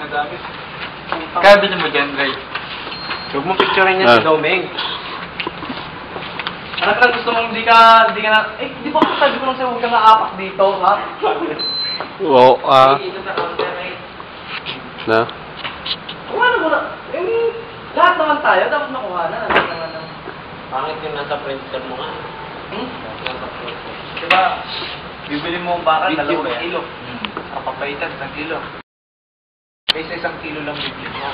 Ginagamit. Kaya bilhin mo dyan, Ray. Huwag mo picturein niya Ah. si Domeng. Anak lang gusto mong hindi ka, hindi ka na, eh, di ba sabi ko lang sa'yo huwag ka nga apak dito, ha? Oo, ah, na. Kuha na muna. Eh, lahat naman tayo, dapat nakuha na. Ano. Pangit yung nasa printer mo nga. Hmm? Nasa printer. Diba, bibili mo ang baka, Video dalawang ba yan? kilo. Hmm. Kapapaitan, isang kilo. Kaysa isang kilo lang bibili mo.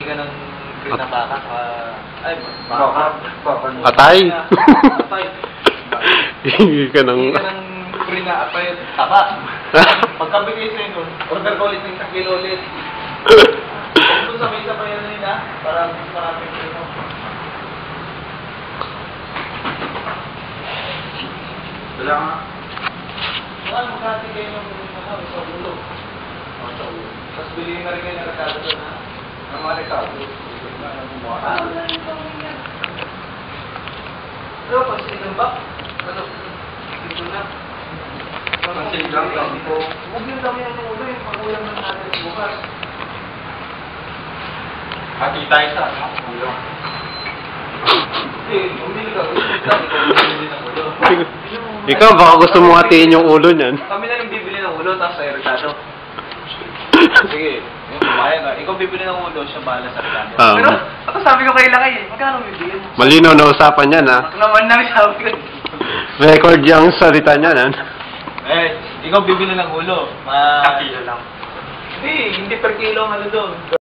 Hindi ka ng green na baka, ah, ay, baka. Atay. Atay. Hindi ka nang... Hindi ka ng green na atay. Taba. Pagkabigay sa'yo nun, order ko ulit ng isang kilo ulit. Kung sabay-sabay yan nila, para maraming kilo. Wala nga. Mahal, magkati kayo ng sa. Tapos bilhin na rin kayo ng? Ng mga rekado. Ah, wala rin pa yan. Pero pag silang ba? Ano? Ito na. Pansin lang, dami ko. Huwag yung dami ng ulo, yung pangulang ng natin bukas. Hati tayo sa ano? Ulo. Bumili ka. Dami ko bumili ng ulo. Ikaw, baka gusto mo hatiin yung ulo niyan. Kami na lang ulo, tapos sa'yo rekado. Sige, yung kumain ka. Ikaw bibili ng ulo, siya bahala sa rekado. Ah. Pero, ako sabi ko kay Lakay eh, magkano bibili mo? Malinaw na usapan yan, ha? Ako naman na sabi ko. Record yung salita niyan, ha? Eh, ikaw bibili ng ulo. Ma... Kilo lang. Hindi, hindi per kilo ang ano doon.